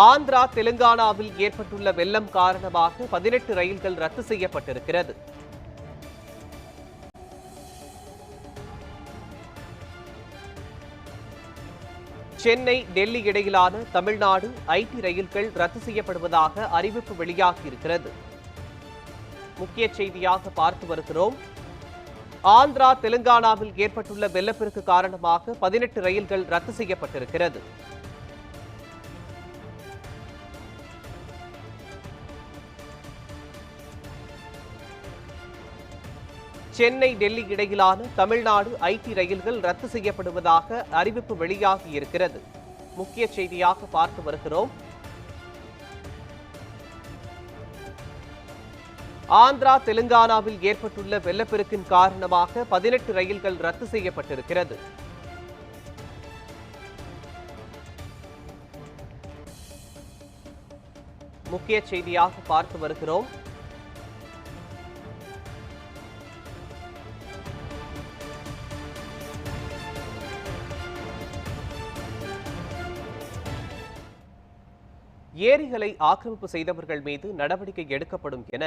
ஆந்திரா தெலுங்கானாவில் ஏற்பட்டுள்ள வெள்ளம் காரணமாக பதினெட்டு ரயில்கள் ரத்து செய்யப்பட்டிருக்கிறது. சென்னை டெல்லி இடையிலான தமிழ்நாடு ஐடி ரயில்கள் ரத்து செய்யப்படுவதாக அறிவிப்பு வெளியாகியிருக்கிறது. முக்கிய செய்தியாக பார்த்து வருகிறோம். ஆந்திரா தெலுங்கானாவில் ஏற்பட்டுள்ள வெள்ளப்பெருக்கு காரணமாக பதினெட்டு ரயில்கள் ரத்து செய்யப்பட்டிருக்கிறது. சென்னை டெல்லி இடையிலான தமிழ்நாடு ஐடி ரயில்கள் ரத்து செய்யப்படுவதாக அறிவிப்பு வெளியாகி இருக்கிறது. முக்கிய செய்தியாக பார்த்து வருகிறோம். ஆந்திரா தெலுங்கானாவில் ஏற்பட்டுள்ள வெள்ளப்பெருக்கின் காரணமாக பதினெட்டு ரயில்கள் ரத்து செய்யப்பட்டிருக்கிறது. முக்கிய செய்தியாக பார்த்து வருகிறோம். ஏரிகளை ஆக்கிரமிப்பு செய்தவர்கள் மீது நடவடிக்கை எடுக்கப்படும் என